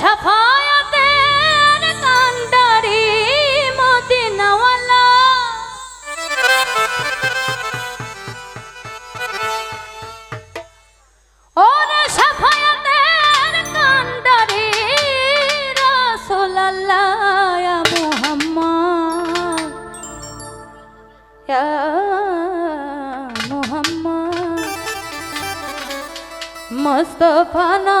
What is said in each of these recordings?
সাফায়াতের কান্ডারি মদিনাওয়ালা। ওরে সাফায়াতের কান্ডারি রাসূলুল্লাহ ইয়া মুহাম্মদ। ইয়া মুহাম্মদ। মুস্তাফা না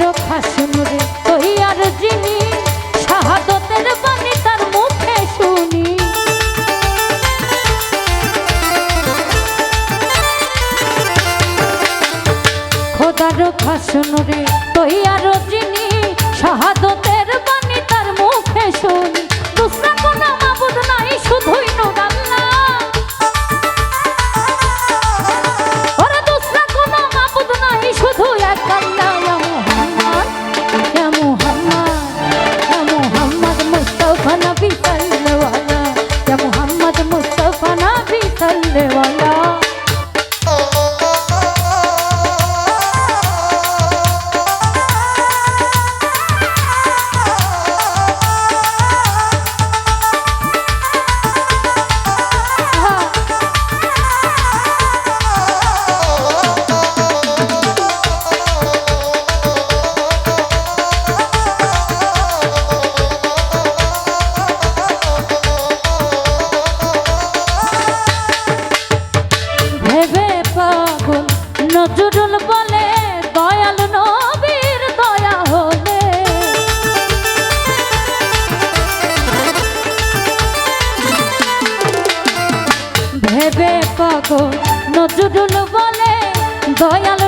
খাসুন রে তহিয়ার যিনি শাহাদতের বাণী তার মুখে শুনি। খোদার নজরুল বলে দয়াল নবীর দয়া হলে। ভেবে কখন নজরুল বলে দয়াল